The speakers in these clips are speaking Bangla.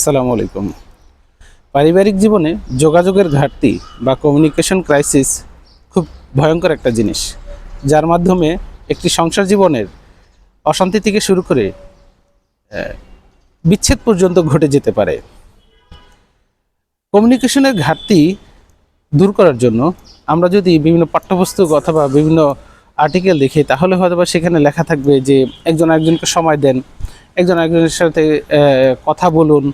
আসসালামু আলাইকুম। পারিবারিক জীবনে যোগাযোগের ঘাটতি বা কমিউনিকেশন ক্রাইসিস খুব ভয়ঙ্কর একটা জিনিস, যার মাধ্যমে একটি সংসার জীবনের অশান্তি থেকে শুরু করে বিচ্ছেদ পর্যন্ত ঘটে যেতে পারে। কমিউনিকেশনের ঘাটতি দূর করার জন্য আমরা যদি বিভিন্ন পাঠ্যপুস্তক অথবা বিভিন্ন আর্টিকেল দেখি, তাহলে হয়তো বা সেখানে লেখা থাকবে যে একজন একজনকে সময় দেন, একজন একজনের সাথে কথা বলুন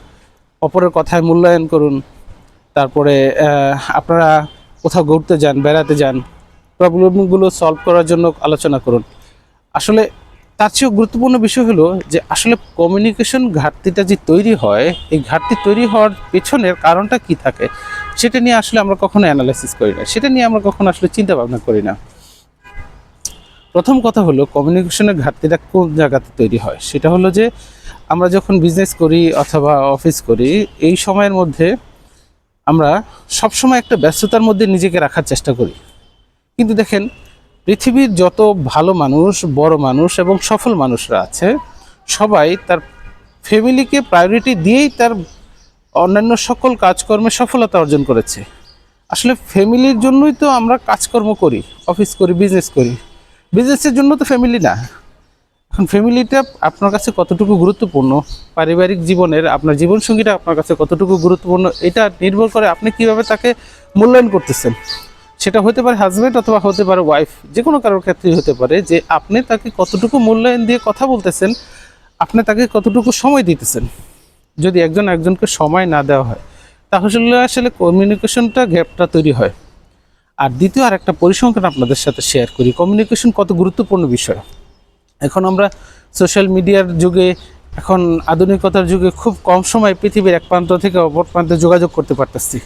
অপরের কথায় মূল্যায়ন করুন। তারপরে আপনারা কোথাও ঘুরতে যান, বেড়াতে যান, প্রবলেমগুলো সলভ করার জন্য আলোচনা করুন। আসলে তার চেয়েও গুরুত্বপূর্ণ বিষয় হলো যে, আসলে কমিউনিকেশন ঘাটতিটা যে তৈরি হয়, এই ঘাটতি তৈরি হওয়ার পেছনের কারণটা কি থাকে, সেটা নিয়ে আসলে আমরা কখনো অ্যানালাইসিস করি না। সেটা নিয়ে আমরা কখনো আসলে চিন্তা ভাবনা করি না। প্রথম কথা হলো কমিউনিকেশনের ঘাটতিটা কোন জায়গাতে তৈরি হয়? সেটা হলো যে আমরা যখন বিজনেস করি অথবা অফিস করি, এই সময়ের মধ্যে আমরা সবসময় একটা ব্যস্ততার মধ্যে নিজেকে রাখার চেষ্টা করি। কিন্তু দেখেন, পৃথিবীর যত ভালো মানুষ, বড় মানুষ এবং সফল মানুষরা আছে, সবাই তার ফ্যামিলিকে প্রায়োরিটি দিয়েই তার অন্যান্য সকল কাজকর্মে সফলতা অর্জন করেছে। আসলে ফ্যামিলির জন্যই তো আমরা কাজকর্ম করি অফিস করি বিজনেস করি। বিজনেসের জন্য তো ফ্যামিলি না। এখন ফ্যামিলিটা আপনার কাছে কতটুকু গুরুত্বপূর্ণ? পারিবারিক জীবনের আপনার জীবনসঙ্গীটা আপনার কাছে কতটুকু গুরুত্বপূর্ণ? এটা নির্ভর করে আপনি কীভাবে তাকে মূল্যায়ন করতেছেন। সেটা হতে পারে হাজব্যান্ড অথবা হতে পারে ওয়াইফ যে কোনো কারোর ক্ষেত্রেই হতে পারে যে আপনি তাকে কতটুকু মূল্যায়ন দিয়ে কথা বলতেছেন, আপনি তাকে কতটুকু সময় দিতেছেন। যদি একজন একজনকে সময় না দেওয়া হয়, তাহলে আসলে কমিউনিকেশনটা গ্যাপটা তৈরি হয়। আর দ্বিতীয় আর একটা পরিসংখ্যান আপনাদের সাথে শেয়ার করি। কমিউনিকেশন কত গুরুত্বপূর্ণ বিষয়? এখন আমরা সোশ্যাল মিডিয়ার যুগে, এখন আধুনিকতার যুগে খুব কম সময় পৃথিবীর এক প্রান্ত থেকে অপর প্রান্তে যোগাযোগ করতে পারতেছি।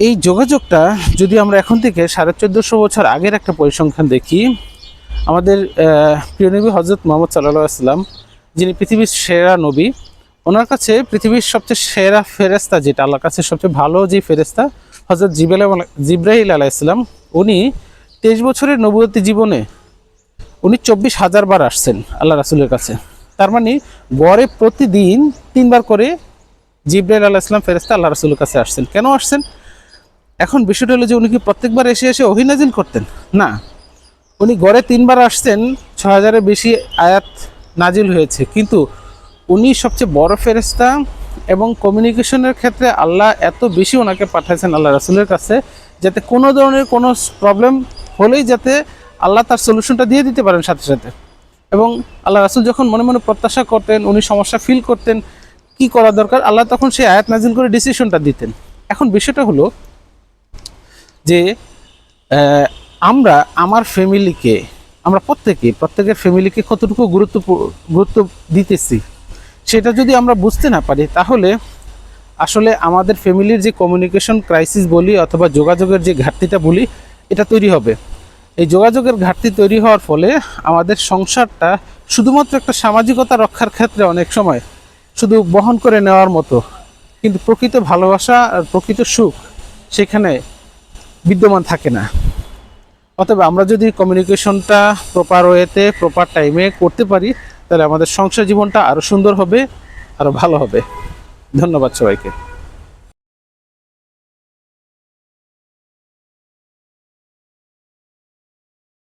এই যোগাযোগটা যদি আমরা এখন থেকে সাড়ে চোদ্দোশো বছর আগের একটা পরিসংখ্যান দেখি, আমাদের প্রিয় নবী হজরত মোহাম্মদ সাল্লাহ আসলাম যিনি পৃথিবীর সেরা নবী, ওনার কাছে পৃথিবীর সবচেয়ে সেরা ফেরেস্তা যেটা, আল্লাহর কাছে সবচেয়ে ভালো যে ফেরেস্তা হজরত জিবেল জিব্রাহিল আলাইসলাম উনি তেইশ বছরের নবতী জীবনে উনি চব্বিশ হাজার বার আসছেন আল্লাহ রাসুলের কাছে। তার মানে গড়ে প্রতিদিন তিনবার করে জিব্রাইল আল্লাহ ইসলাম ফেরেস্তা আল্লাহ রাসুলের কাছে আসছেন। কেন আসছেন? এখন বিষয়টা হলো যে উনি কি প্রত্যেকবার এসে এসে অভিনাজিল করতেন? না। উনি গড়ে তিনবার আসছেন ছ হাজারের বেশি আয়াত নাজিল হয়েছে। কিন্তু উনি সবচেয়ে বড় ফেরেস্তা এবং কমিউনিকেশনের ক্ষেত্রে আল্লাহ এত বেশি ওনাকে পাঠাইছেন আল্লাহ রাসুলের কাছে, যাতে কোনো ধরনের কোনো প্রবলেম হলেই যাতে আল্লাহ তার সলিউশনটা দিয়ে দিতে পারেন সাথে সাথে। এবং আল্লাহ রাসুল যখন মনে মনে প্রত্যাশা করতেন, উনি সমস্যা ফিল করতেন, কি করা দরকার, আল্লাহ তখন সেই আয়াত নাজিল করে ডিসিশনটা দিতেন। এখন বিষয়টা হলো যে আমরা আমার ফ্যামিলিকে আমরা প্রত্যেকে প্রত্যেকের ফ্যামিলিকে কতটুকু গুরুত্ব গুরুত্ব দিতেছি, সেটা যদি আমরা বুঝতে না পারি, তাহলে আসলে আমাদের ফ্যামিলির যে কমিউনিকেশন ক্রাইসিস বলি অথবা যোগাযোগের যে ঘাটতিটা বলি, এটা তৈরি হবে। এই যোগাযোগের ঘাটতি তৈরি হওয়ার ফলে আমাদের সংসারটা শুধুমাত্র একটা সামাজিকতা রক্ষার ক্ষেত্রে অনেক সময় শুধু বহন করে নেওয়ার মতো। কিন্তু প্রকৃত ভালোবাসা আর প্রকৃত সুখ সেখানে বিদ্যমান থাকে না। অতএব আমরা যদি কমিউনিকেশনটা প্রপার ওয়েতে প্রপার টাইমে করতে পারি, তাহলে আমাদের সংসার জীবনটা আরও সুন্দর হবে আরও ভালো হবে। ধন্যবাদ সবাইকে।